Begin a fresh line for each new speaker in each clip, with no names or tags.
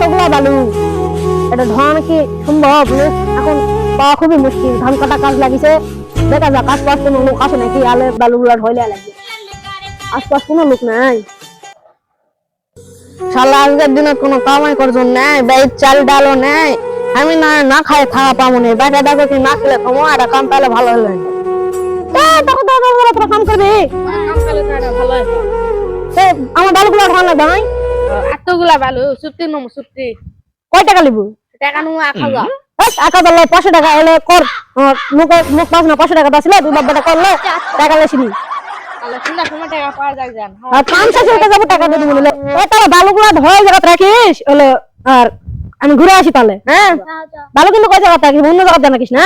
এতগুলা বালু? এটা ধান কি সম্ভব? এখন পাওয়া খুবই মুশকিল। ধান কাটা কাজ লাগিছে। দেখা যাক আশপাশ কোনো লোক আসে নাকি? আলে বালু গুলা ঢইলে লাগবে আশপাশ কোনো লোক নাই। শালা আজকের দিনে কোনো কামাই করছ নাই বেদ চাল ডালও নেই। আমি না না খাই থাকা পাবো না। বেটা দেখো কি না খেলে কমো একটা কাম পেলে ভালো হলো এ তখন তো তোরা তোরা কাম করবি?
ভালো
সে আমার বালুগুলো লাগবে নাই
এতগুলা ভালো সুপ্তি নম সুপ্তি
কয় টাকা লিবু?
টাকা নু যা
একা পাঁচশো টাকা হলে কর। মুখ মুখ পাঁচ না পাঁচশো টাকা দিলে দুই বাব্বাটা করলে টাকা লেসিনি
সন্ধ্যা সময় টাকা
হলো আর আমি ঘুরে আসি তাহলে হ্যাঁ? ভালো কিন্তু কয় জায়গা থাকিস অন্য জায়গা জানাকিস না?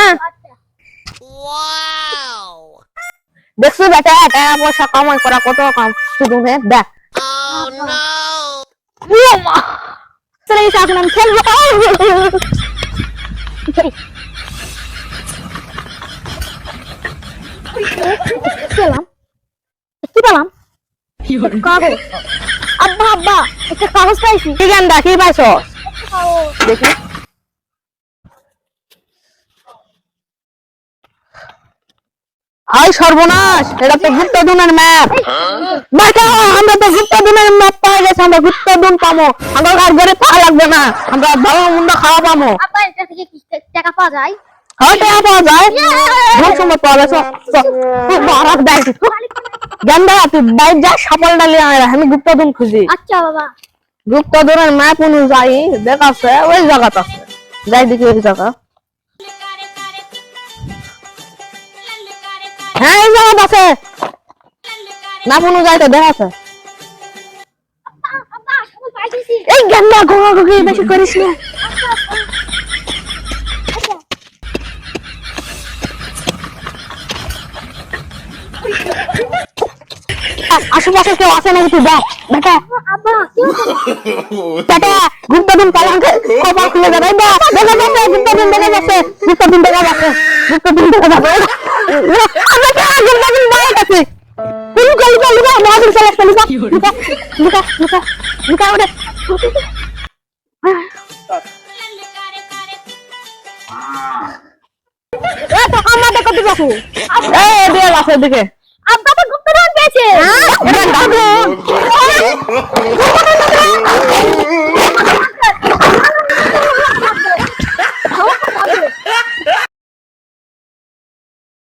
দেখছ বেটা টাকা পয়সা কামাই করা কত কাম শুধু নে দেখ চলে গেছে এখন আমি খেলব পেলাম কি পেলাম কাগজ আব্বা আব্বা একটা কাগজ পাইছি। কি গান দেখি পাইছ? দেখি। হাই সর্বনাশ এটা তো গুপ্তদুনের ম্যাপ। দেখো আমরা ম্যাপ পাই গেছে আমরা পাবো আমরা আর ঘরে লাগবে না আমরা ভালো মন্দ খাওয়া পাবো
আব্বা এটা থেকে কি টাকা পাওয়া যায়?
হয় টাকা পাওয়া যায়। ভোর সময় পাওয়া যায় বারাক দেয়। গেন্দা তুই বাইর যা সফল ডালি আয় আমি গুপ্তদুন খুঁজি।
আচ্ছা বাবা।
ম্যাপ অনুযায়ী দেখাচ্ছে ওই জায়গাটা যাই দেখি ওই জায়গা। হ্যাঁ এই জায়গাটা আছে। ম্যাপ অনুযায়ী তো দেখাচ্ছে এই গেন্দা ঘোরা ঘুরি বেশি করিস না। আশেপাশে কেউ আছে নাকি তুই দেখ বেটা। বেটা গুপ্তদিন পালাঙ্কে কপাল খুলে যাবে দেখা যাচ্ছে। গুপ্তদিন দেখা যাচ্ছে। গুপ্তদিন দেখা যাচ্ছে। গুপ্তদিন দেখা যাবে আমরা তো গুপ্তদিন দেখা যাচ্ছে লুকা লুকা লুকা মহাবীর চলে আসছে। লুকা লুকা লুকা লুকা লুকা ওরে দিকে
আব্বা গুপ্তধন পেয়েছে